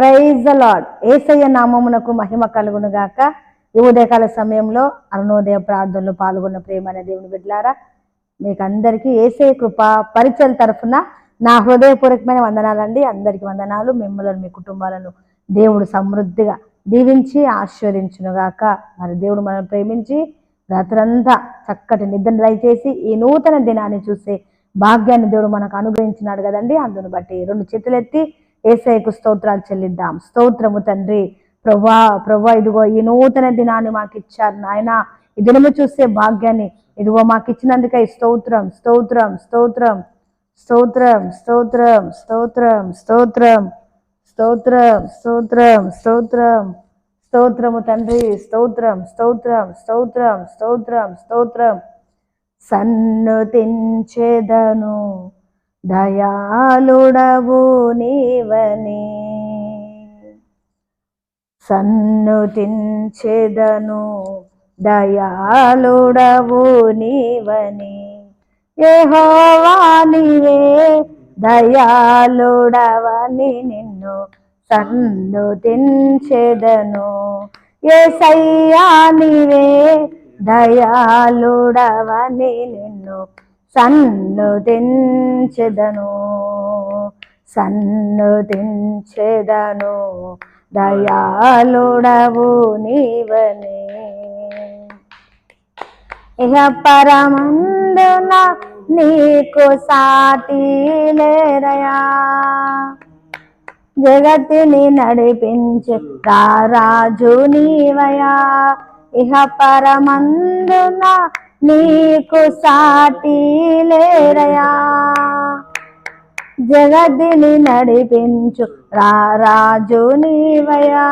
Praise the lord ఏసయ్య నామమునకు మహిమ కలుగును గాక. ఈ ఉదయకాల సమయంలో అరుణోదయ ప్రార్థనలో పాల్గొన్న ప్రేమ అనే దేవుని బిడ్లారా మీకు అందరికీ ఏసయ్య కృప పరిచయం తరఫున నా హృదయపూర్వకమైన వందనాలండి. అందరికీ వందనాలు. మిమ్మల్ని మీ కుటుంబాలను దేవుడు సమృద్ధిగా దీవించి ఆశీర్వదించును గాక. మరి దేవుడు మనల్ని ప్రేమించి రాత్రంతా చక్కటి నిద్ర దయచేసి ఈ నూతన దినాన్ని చూసే భాగ్యాన్ని దేవుడు మనకు అనుగ్రహించినాడు కదండి. అందును బట్టి రెండు చేతులెత్తి ఏసైకు స్తోత్రాలు చెల్లిద్దాం స్తోత్రము తండ్రి ప్రభా ప్రభా ఇదిగో ఈ నూతన దినాన్ని మాకు ఇచ్చారు నాయన ఈ దినము చూసే భాగ్యాన్ని ఇదిగో మాకు ఇచ్చినందుకై స్తోత్రం స్తోత్రం స్తోత్రం స్తోత్రం స్తోత్రం స్తోత్రం స్తోత్రం స్తోత్రం స్తోత్రం స్తోత్రం స్తోత్రము తండ్రి స్తోత్రం స్తోత్రం స్తోత్రం స్తోత్రం స్తోత్రం సన్నుతించెదను దయాళుడవు నీవని. సన్నుతించెదను దయాళుడవు నీవని. యెహోవా నీవే దయాళుడవని నిన్ను సన్నుతించెదను ఏసయ్యా నీవే దయాళుడవని నిన్ను సన్నుతించెదను సన్నుతించెదను దయాళుడవు నీవనే. ఇహ పరమందున నీకు సాటి లేరయా. జగతిని నడిపించే రారాజు నీవయా. ఇహ పరమందున నీకు సాటి లేరయా? జగదిని నడిపించు రారాజు నీవయా?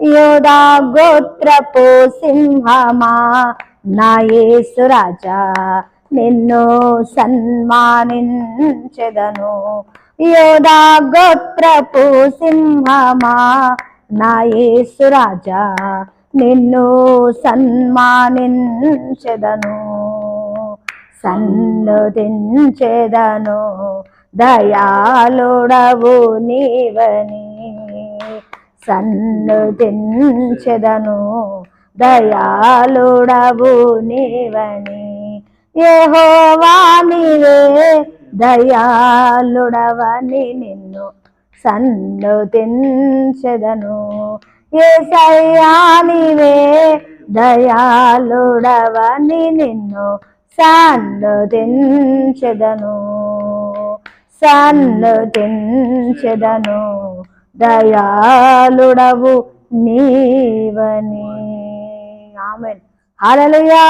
యోధా గోత్రపు సింహమా? నాయేసురాజా నిన్ను సన్మానించెదను. యోధా గోత్రపు సింహమా? నాయేసురాజా నిన్ను సన్మానించెదను సన్నుతించెదను దయాళుడవు నీవని. సన్నుతించెదను దయాళుడవు నీవని. యెహోవా నీవే దయాళుడవని నిన్ను సన్నుతించెదను ఏసయ్యా నీవే దయాళుడవని నిన్ను సన్నుతించెదను. సన్నుతించెదను. దయాళుడవు నీవని. ఆమెన్. హల్లెలూయా.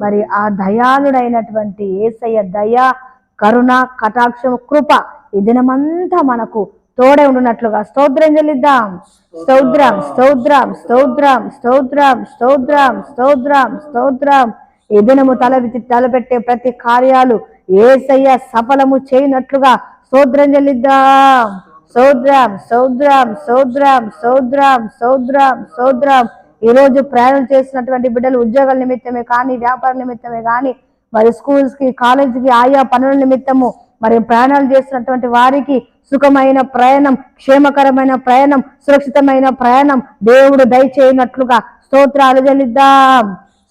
మరి ఆ దయాళుడైనటువంటి ఏసయ్య దయ కరుణ కటాక్షం కృప ఈ దినమంతా మనకు తోడే ఉండునట్లుగా. స్తోత్రం చెల్లిద్దాం. స్తోత్రం స్తోత్రం స్తోత్రం స్తోత్రం స్తోత్రం స్తోత్రం స్తోత్రం. ఈ దినము తల తలపెట్టే ప్రతి కార్యాలు ఏసయ్య సఫలము చేయనట్లుగా స్తోత్రం చెల్లిద్దాం. సౌద్రం సౌద్రం సౌద్రం సౌద్రం సౌద్రం సౌద్రం ఈ రోజు ప్రయాణం చేసినటువంటి బిడ్డలు ఉద్యోగాల నిమిత్తమే కానీ వ్యాపార నిమిత్తమే కానీ మరి స్కూల్స్కి కాలేజ్కి ఆయా పనుల నిమిత్తము మరి ప్రయాణాలు చేసినటువంటి వారికి సుఖమైన ప్రయాణం క్షేమకరమైన ప్రయాణం సురక్షితమైన ప్రయాణం. దేవుడు దయచేయనట్లుగా స్తోత్రాలు చెల్లిద్దాం.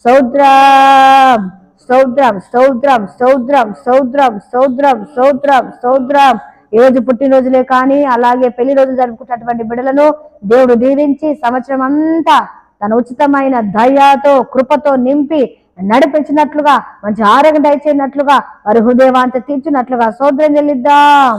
సౌద్రం సౌద్రం సౌద్రం సౌద్రం సౌద్రం సౌద్రం సౌద్రం సౌద్రం ఈ రోజు పుట్టినరోజులే కానీ అలాగే పెళ్ళి రోజు జరుపుకున్నటువంటి బిడ్డలను దేవుడు దీవించి సంవత్సరం అంతా తన ఉచితమైన దయతో కృపతో నింపి నడిపించినట్లుగా మంచి ఆరోగ్యం దయచేయనట్లుగా వారి హృదయవాంత తీర్చినట్లుగా సౌద్రం చెల్లిద్దాం.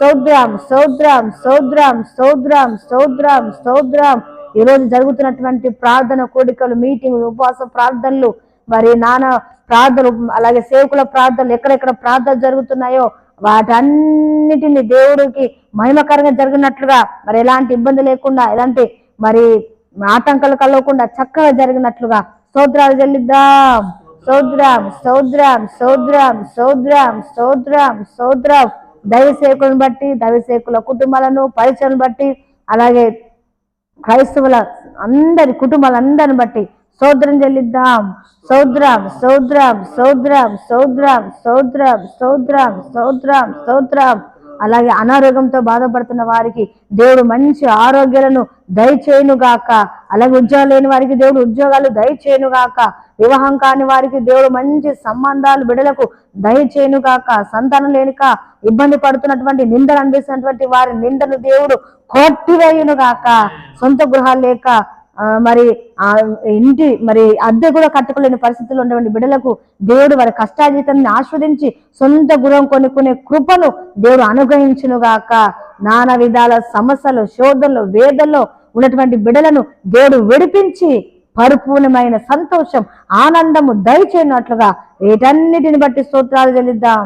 సౌద్రం సౌద్రం సౌద్రం సౌద్రం సౌద్రం సౌద్రం. ఈ రోజు జరుగుతున్నటువంటి ప్రార్థన కోడికలు మీటింగ్ ఉపవాస ప్రార్థనలు మరి నాన్న ప్రార్థనలు అలాగే సేవకుల ప్రార్థనలు ఎక్కడెక్కడ ప్రార్థనలు జరుగుతున్నాయో వాటన్నిటిని దేవుడికి మహిమకరంగా జరిగినట్లుగా మరి ఎలాంటి ఇబ్బంది లేకుండా ఎలాంటి మరి ఆటంకాలు కలగకుండా చక్కగా జరిగినట్లుగా స్తోత్రాలు చెల్లిద్దాం సౌద్రం సౌద్రం సౌద్రం సౌద్రం సౌద్రం సౌద్రం దైవసేకులను బట్టి దైవసేకుల కుటుంబాలను పరిచయం బట్టి అలాగే క్రైస్తవుల అందరి కుటుంబాలందరిని బట్టి సోదరం చెల్లిద్దాం సౌద్రం సౌద్రం సౌద్రం సౌద్రం సౌద్రం సౌద్రం సౌద్రం సౌద్రం అలాగే అనారోగ్యంతో బాధపడుతున్న వారికి దేవుడు మంచి ఆరోగ్యాలను దయచేయును గాక. అలాగే ఉద్యోగాలు లేని వారికి దేవుడు ఉద్యోగాలు దయచేయును గాక. వివాహం కాని వారికి దేవుడు మంచి సంబంధాలు బిడలకు దయచేయును గాక. సంతానం లేనిక ఇబ్బంది పడుతున్నటువంటి నిందలు అనిపిస్తున్నటువంటి వారి నిందను దేవుడు కొట్టివేయును గాక. సొంత గృహాలు లేక మరి ఆ ఇంటి మరి అద్దె కూడా కట్టుకోలేని పరిస్థితుల్లో ఉన్నటువంటి బిడ్డలకు దేవుడు వారి కష్టాజీతాన్ని ఆస్వాదించి సొంత గురం కొనుక్కునే కృపను దేవుడు అనుగ్రహించును గాక. నానా విధాల సమస్యలు శోధనలు వేదల్లో ఉన్నటువంటి బిడలను దేవుడు విడిపించి పరిపూర్ణమైన సంతోషం ఆనందము దయచేయనట్లుగా వీటన్నిటిని బట్టి స్తోత్రాలు చెల్లిద్దాం.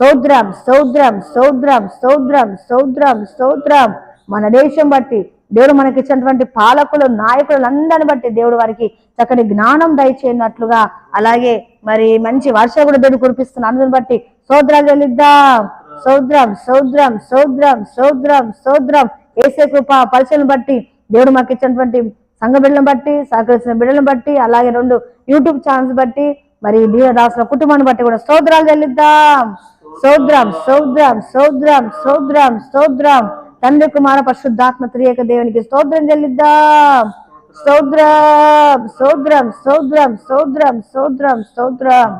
సౌద్రం సౌద్రం సౌద్రం సౌద్రం సౌద్రం సౌద్రం. మన దేశం బట్టి దేవుడు మనకి ఇచ్చినటువంటి పాలకులు నాయకులందరిని బట్టి దేవుడు వారికి చక్కని జ్ఞానం దయచేయనట్లుగా అలాగే మరి మంచి వర్షం కూడా దేవుడు కురిపిస్తున్న అందుని బట్టి సోద్రాలు వెళ్ళిద్దాం సౌద్రం సౌద్రం సౌద్రం సౌద్రం సౌద్రం. ఏసే కృప పరిచయం బట్టి దేవుడు మాకు ఇచ్చినటువంటి సంఘ బిడ్డలను బట్టి సహకరించిన బిడ్డలను బట్టి అలాగే రెండు యూట్యూబ్ ఛానల్స్ బట్టి మరి దీనదాసుల కుటుంబాన్ని బట్టి కూడా సోదరాలు చెల్లిద్దాం. సౌద్రం సౌద్రం సౌద్రం సౌద్రం సౌద్రం. తండ్రి కుమార పరిశుద్ధాత్మ త్రియక దేవునికి స్తోత్రం చెల్లిద్దాం సౌద్రం సౌద్రం సౌద్రం సౌద్రం సౌద్రం సౌద్రం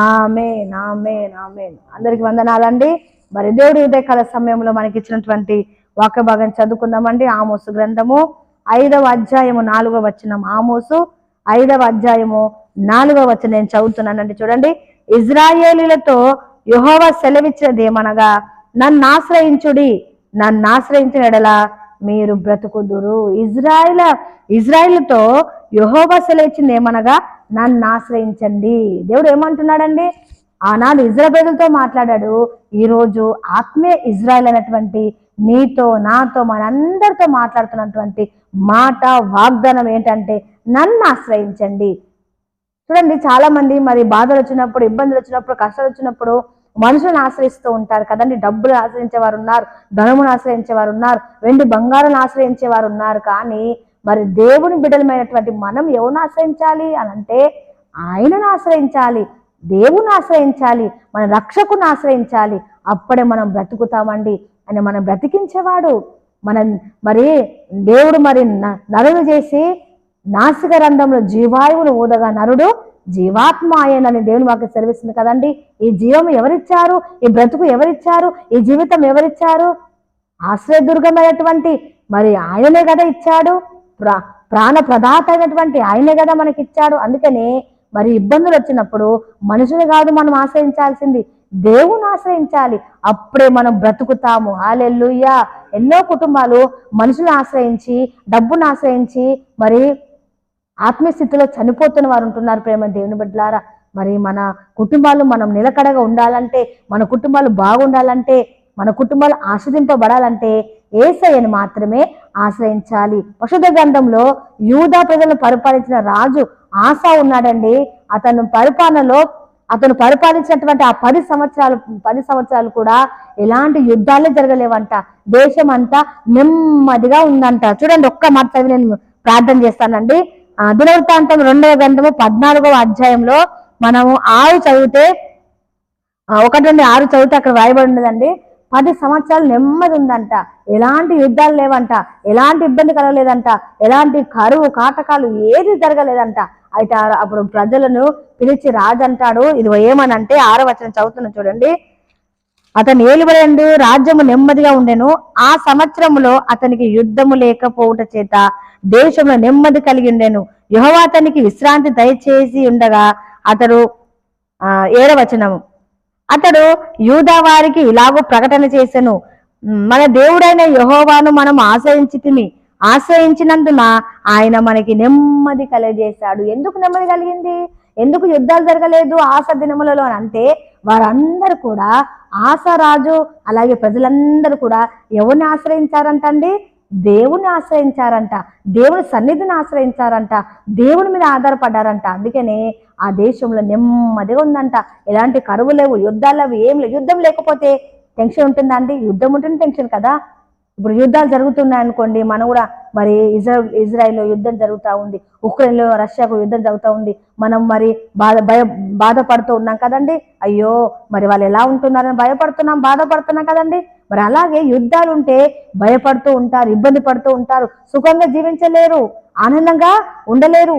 ఆమే నామే నామే అందరికి వందనాలండి. మరి దేవుడి ఉదయకాల సమయంలో మనకి ఇచ్చినటువంటి వాక్య భాగం చదువుకుందామండి. ఆమోసు గ్రంథము ఐదవ అధ్యాయము నాలుగవ వచనం. ఆమోసు ఐదవ అధ్యాయము నాలుగవ వచనం నేను చదువుతున్నానండి. చూడండి. ఇజ్రాయేలీలతో యుహోవ సెలవిచ్చినది ఏమనగా నన్ను ఆశ్రయించుడి. నన్ను ఆశ్రయించినెడల మీరు బ్రతుకుదురు. ఇజ్రాయిల్ ఇజ్రాయిల్తో యెహోవా సెలవిచ్చింది ఏమనగా నన్ను ఆశ్రయించండి. దేవుడు ఏమంటున్నాడండి? ఆనాడు ఇజ్రబేదులతో మాట్లాడాడు. ఈరోజు ఆత్మీయ ఇజ్రాయిల్ అనేటువంటి నీతో నాతో మనందరితో మాట్లాడుతున్నటువంటి మాట వాగ్దానం ఏంటంటే నన్ను ఆశ్రయించండి. చూడండి చాలా మంది మరి బాధలు వచ్చినప్పుడు ఇబ్బందులు వచ్చినప్పుడు కష్టాలు వచ్చినప్పుడు మనుషులను ఆశ్రయిస్తూ ఉంటారు కదండి. డబ్బులు ఆశ్రయించే వారు ఉన్నారు ధనమును ఆశ్రయించే వారు ఉన్నారు వెండి బంగారాన్ని ఆశ్రయించే వారు ఉన్నారు. కానీ మరి దేవుని బిడ్డలమైనటువంటి మనం ఎవరిని ఆశ్రయించాలి అని అంటే ఆయనను ఆశ్రయించాలి దేవుని ఆశ్రయించాలి మన రక్షకుని ఆశ్రయించాలి. అప్పుడే మనం బ్రతుకుతామండి అని మనం బ్రతికించేవాడు. మన మరి దేవుడు మరి న- నరుడు చేసి నాసిక రంధంలో జీవాయువును ఊదగా నరుడు జీవాత్మ ఆయనని దేవుని మాకు సెలవిస్తుంది కదండి. ఈ జీవం ఎవరిచ్చారు? ఈ బ్రతుకు ఎవరిచ్చారు? ఈ జీవితం ఎవరిచ్చారు? ఆశ్రయదుర్గమైనటువంటి మరి ఆయనే కదా ఇచ్చాడు? ప్రా ప్రాణ ప్రదాత అయినటువంటి ఆయనే కదా మనకి ఇచ్చాడు అందుకనే మరి ఇబ్బందులు వచ్చినప్పుడు మనుషులు కాదు మనం ఆశ్రయించాల్సింది దేవుని ఆశ్రయించాలి. అప్పుడే మనం బ్రతుకుతాము. హాలెల్లుయ్యా ఎన్నో కుటుంబాలు మనుషులను ఆశ్రయించి డబ్బును ఆశ్రయించి మరి ఆత్మస్థితిలో చనిపోతున్న వారు ఉంటున్నారు ప్రేమ దేవుని బిడ్డలారా. మరి మన కుటుంబాలు మనం నిలకడగా ఉండాలంటే మన కుటుంబాలు బాగుండాలంటే మన కుటుంబాలు ఆశ్రదింపబడాలంటే ఏసయ్యను మాత్రమే ఆశ్రయించాలి. పశుధ గ్రంథంలో యూదా ప్రజలను పరిపాలించిన రాజు ఆశా ఉన్నాడండి. అతను పరిపాలనలో అతను పరిపాలించినటువంటి ఆ పది సంవత్సరాలు పది సంవత్సరాలు కూడా ఎలాంటి యుద్ధాలే జరగలేవంట. దేశం అంతా నెమ్మదిగా ఉందంట. చూడండి ఒక్క మాట చదివి నేను ప్రార్థన చేస్తానండి. దినవృత్తాంతం రెండవ గ్రంథము పద్నాలుగవ అధ్యాయంలో మనము ఆరు చదివితే ఒకటి నుండి ఆరు చదివితే అక్కడ రాయబడి ఉండదండి పది సంవత్సరాలు నెమ్మది ఉందంట. ఎలాంటి యుద్ధాలు లేవంట. ఎలాంటి ఇబ్బంది కలగలేదంట. ఎలాంటి కరువు కాటకాలు ఏది జరగలేదంట. అయితే అప్పుడు ప్రజలను పిలిచి రాజు అంటాడు ఇది ఏమనంటే ఆరో వచనం చదువుతున్నా చూడండి. అతను ఏలుబడి రాజ్యము నెమ్మదిగా ఉండెను. ఆ సంవత్సరములో అతనికి యుద్ధము లేకపోవుట చేత దేశంలో నెమ్మది కలిగి ఉండెను. యెహోవా అతనికి విశ్రాంతి దయచేసి ఉండగా అతడు ఆ ఏడవచనము. అతడు యూదా వారికి ఇలాగూ ప్రకటన చేశాను మన దేవుడైన యహోవాను మనం ఆశ్రయించి ఆశ్రయించినందున ఆయన మనకి నెమ్మది కలగజేశాడు. ఎందుకు నెమ్మది కలిగింది? ఎందుకు యుద్ధాలు జరగలేదు? ఆశ దినములలో అంటే వారందరూ కూడా ఆశారాజు అలాగే ప్రజలందరూ కూడా ఎవరిని ఆశ్రయించారంటండి? దేవుని ఆశ్రయించారంట. దేవుని సన్నిధిని ఆశ్రయించారంట. దేవుని మీద ఆధారపడ్డారంట. అందుకనే ఆ దేశంలో నెమ్మదిగా ఉందంట. ఎలాంటి కరువు లేవు యుద్ధాలు లేవు ఏం లేవు. యుద్ధం లేకపోతే టెన్షన్ ఉంటుందా అండి? యుద్ధం ఉంటుంది టెన్షన్ కదా. ఇప్పుడు యుద్ధాలు జరుగుతున్నాయి అనుకోండి మనం కూడా మరి ఇజ్రాయల్ ఇజ్రాయెల్లో యుద్ధం జరుగుతూ ఉంది ఉక్రెయిన్లో రష్యాకు యుద్ధం జరుగుతూ ఉంది మనం మరి బాధ భయ బాధపడుతూ ఉన్నాం కదండి? అయ్యో మరి వాళ్ళు ఎలా ఉంటున్నారని భయపడుతున్నాం బాధపడుతున్నాం కదండి? మరి అలాగే యుద్ధాలు ఉంటే భయపడుతూ ఉంటారు ఇబ్బంది పడుతూ ఉంటారు సుఖంగా జీవించలేరు ఆనందంగా ఉండలేరు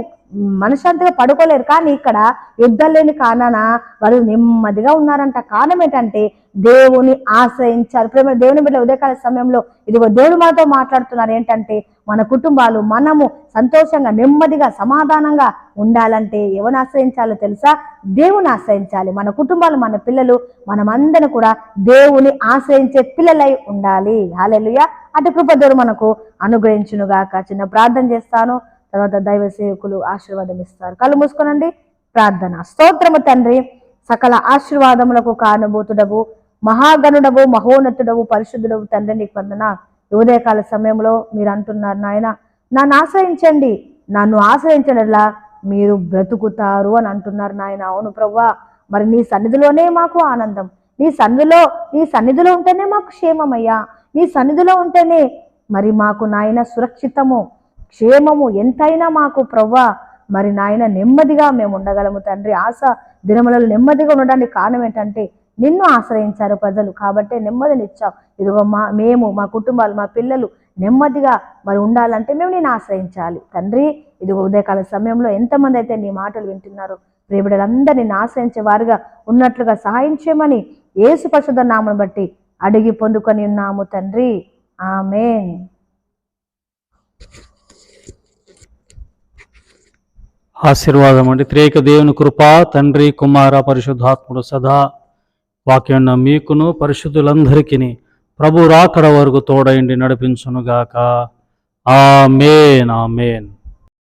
మనశ్శాంతిగా పడుకోలేరు. కానీ ఇక్కడ యుద్ధం లేని కారణాన వారు నెమ్మదిగా ఉన్నారంట. కారణం ఏంటంటే దేవుని ఆశ్రయించారు ప్రేమ దేవుని బిడ్డ ఉదయకాల సమయంలో ఇదిగో దేవుడు మనతో మాట్లాడుతున్నారు. ఏంటంటే మన కుటుంబాలు మనము సంతోషంగా నెమ్మదిగా సమాధానంగా ఉండాలంటే ఎవరిని ఆశ్రయించాలో తెలుసా? దేవుని ఆశ్రయించాలి. మన కుటుంబాలు మన పిల్లలు మనమందరం కూడా దేవుని ఆశ్రయించే పిల్లలై ఉండాలి. హాలెలుయ అటు కృపదేవుడు మనకు అనుగ్రహించునుగాక. చిన్న ప్రార్థన చేస్తాను. తర్వాత దైవ సేవకులు ఆశీర్వాదం ఇస్తారు. కళ్ళు మూసుకోనండి. ప్రార్థన. స్తోత్రము తండ్రి. సకల ఆశీర్వాదములకు కారణభూతుడవు. మహాగణుడవు మహోన్నతుడవు పరిశుద్ధుడవు తండ్రి నీకు వందన. ఉదయకాల సమయంలో మీరు అంటున్నారు నాయన నన్ను ఆశ్రయించండి. నన్ను ఆశ్రయించడలా మీరు బ్రతుకుతారు అని అంటున్నారు నాయన. అవును ప్రవ్వా మరి నీ సన్నిధిలోనే మాకు ఆనందం. నీ సన్నిధిలో నీ సన్నిధిలో ఉంటేనే మాకు క్షేమమయ్యా. నీ సన్నిధిలో ఉంటేనే మరి మాకు నాయన సురక్షితము క్షేమము ఎంతైనా మాకు ప్రవ్వా. మరి నాయన నెమ్మదిగా మేము ఉండగలము తండ్రి. ఆశ దినములలో నెమ్మదిగా ఉండడానికి కారణం ఏంటంటే నిన్ను ఆశ్రయించారు ప్రజలు. కాబట్టే నెమ్మదినిచ్చావు. ఇదిగో మా మేము మా కుటుంబాలు మా పిల్లలు నెమ్మదిగా మరి ఉండాలంటే మేము నేను ఆశ్రయించాలి. తండ్రి ఇదిగో ఉదయకాల సమయంలో ఎంతమంది అయితే నీ మాటలు వింటున్నారో ప్రేమిడలందరూ నిన్ను ఆశ్రయించే వారుగా ఉన్నట్లుగా సహాయం చేయమని ఏసు పరిశుద్ధ నామను బట్టి అడిగి పొందుకొని ఉన్నాము తండ్రి. ఆమెన్. ఆశీర్వాదం అండి. త్రేక దేవుని కృప తండ్రి కుమార పరిశుద్ధాత్ముడు సదా వాక్యం మీకును పరిశుద్ధులందరికీ ప్రభు రాకడ వరకు తోడైండి నడిపించునుగాక. ఆ మేన్